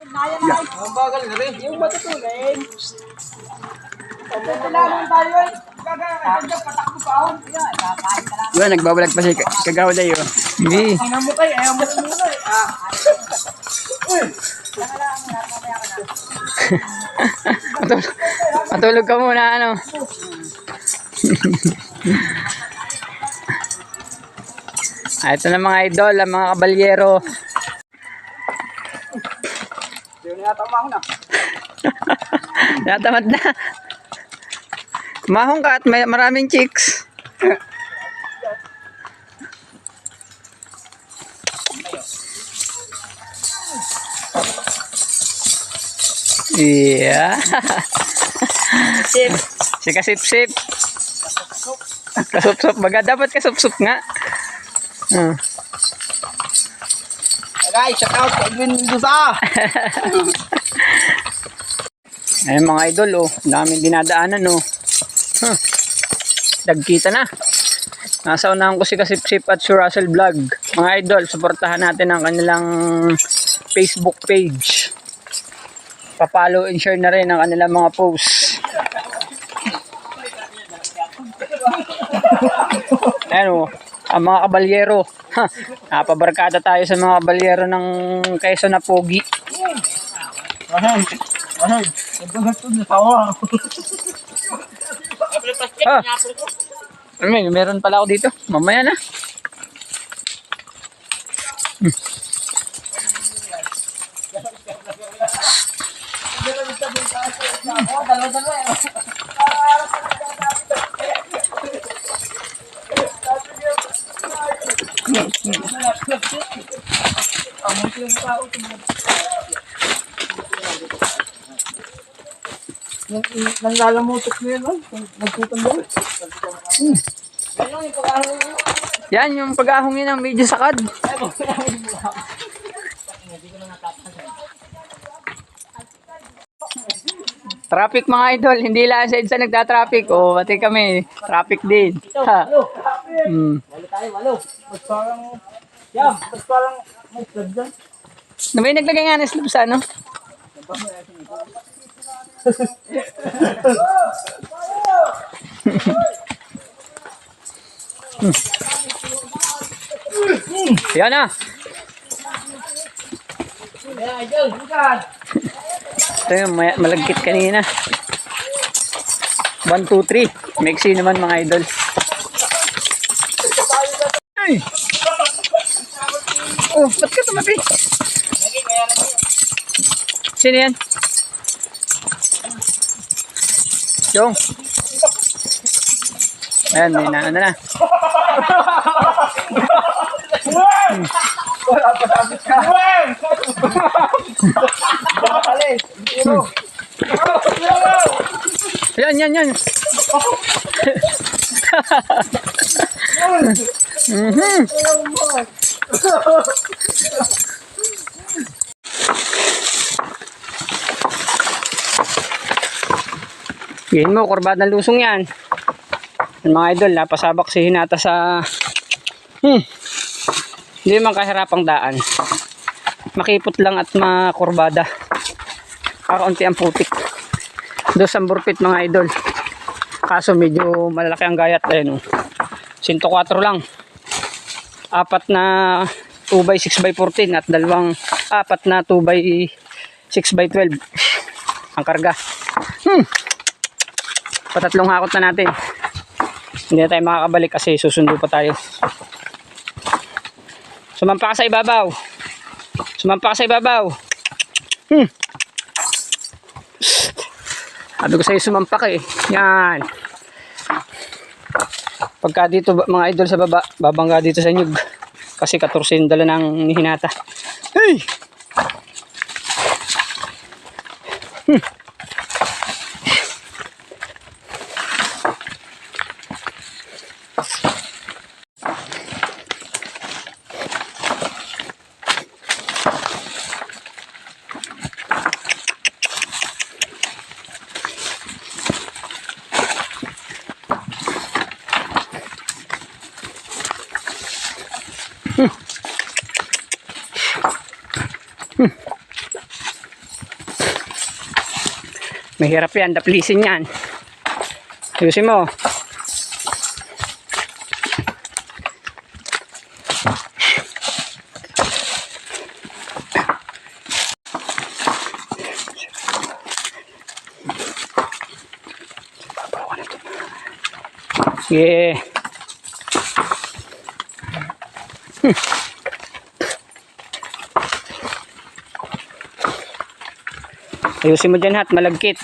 Ay. Ang bagal na rin. Yung pa ako. Yan. Yun, nagbabalag pa si Ka- Kagawa dayo. Hindi. Ang mo tayo, ayaw mo muna eh. Ah. Matulog, matulog ka muna, ano. Ah, Ito na mga idol, ang mga kabalyero. Yun yata umahon na. Natamad na. Mahong ka at may maraming chicks. Yeah. Sip. Si kasip-sip. Kasup-sup. Baga, dapat kasup-sup nga. Ah. Guys, shout out kay Edwin Mendoza. Ayun mga idol, oh. Daming dinadaanan, oh. Huh. Dagkita na. Nasa unahan ko si Kasip-Sip at si Russell Vlog. Mga idol, suportahan natin ang kanilang Facebook page. Papalo and share na rin ang kanilang mga posts. Ayan, oh. Ang mga kabalyero. Ha, napabarkada tayo sa mga kabalyero ng Quezon na Pogi. Ahem. Ahem. Ito na tawa. Ah. May, meron pala ako dito. Mamaya na. Nang nang lalamutok na yun, no? Nagtutang daw. Yan, yung pag-ahongin ng medyo sakad. Traffic mga idol, hindi lang sa EDSA nagta-traffic. O, pati kami, traffic din. Ha. Hmm. Walo tayo, walo. Parang, yan, mas parang, may club dyan. Na may naglagay nga ng slip sa ano? Yan na. Ito yung malagkit kanina. 1, 2, 3. Mixi naman mga idol. Ay! Oh, ba't ka tumabi? Sino yan? Yung. Ayan, may na, ano na. Wala pa sabi ka. Uwen! Bakali. Zero. Yan, yan, yan. Mhm. Yan mo, kurbada ng lusong yan. Yan, mga idol, napasabak si Hinata sa... Hmm. Hindi man kahirapang daan. Makipot lang at makurbada. Kakaunti ang putik. Doon sa burpit mga idol. Kaso medyo malalaki ang gayat. Ayun, oh. 104 lang. Apat na 2 by 6 by 14 at dalawang apat na 2 by 6 by 12 ang karga. Hmm. Patatlong hakot na natin. Hindi na tayo makakabalik kasi susundo pa tayo. Sumampa ka sa ibabaw. Sumampa ka sa ibabaw. Hmm. Sabi ko sa'yo sumampak eh. Yan pagka dito mga idol sa baba babangga dito sa nyug kasi 14 yung dala ng hinata hey! Hmm. Mahirap yan, daplisin yan. Ayusin mo. Sige. Hmm. Ayusin mo dyan hat, malagkit.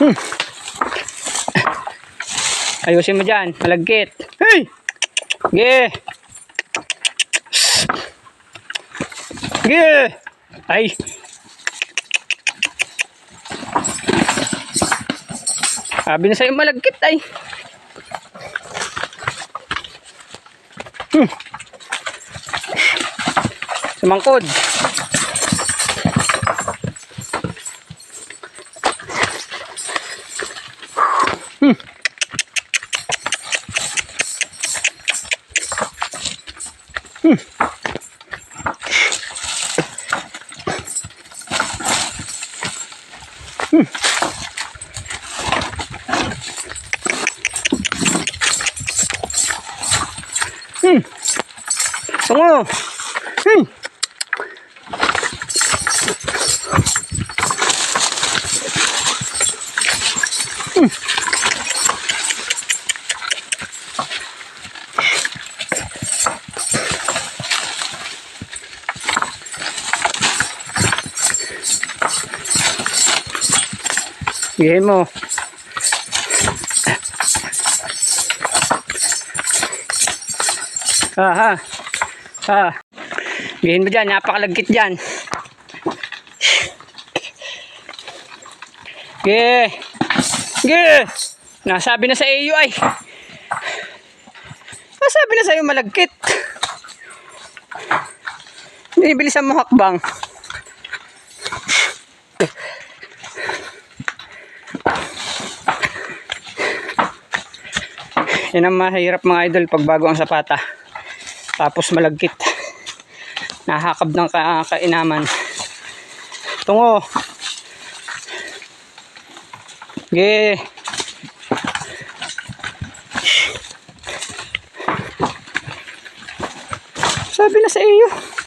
Hmm. Ayusin mo dyan, malagkit. Hey! Sige. Sige. Ay. Sabi na sa'yo malagkit ay. Hmm. Sumangkod. Tungo. Hmm. Hmm. Bigay mo. Ha ha. Ha. Bihin mo dyan, napakalagkit dyan. Ge. Ge. Nasabi na sa iyo ay. Nasabi na sa iyo malagkit. Binibilisan mo hakbang. Yan ang mahirap mga idol pag bago ang sapata. Tapos malagkit. Nahakab ng ka kainaman. Tungo. Ge. Sabi na sa iyo.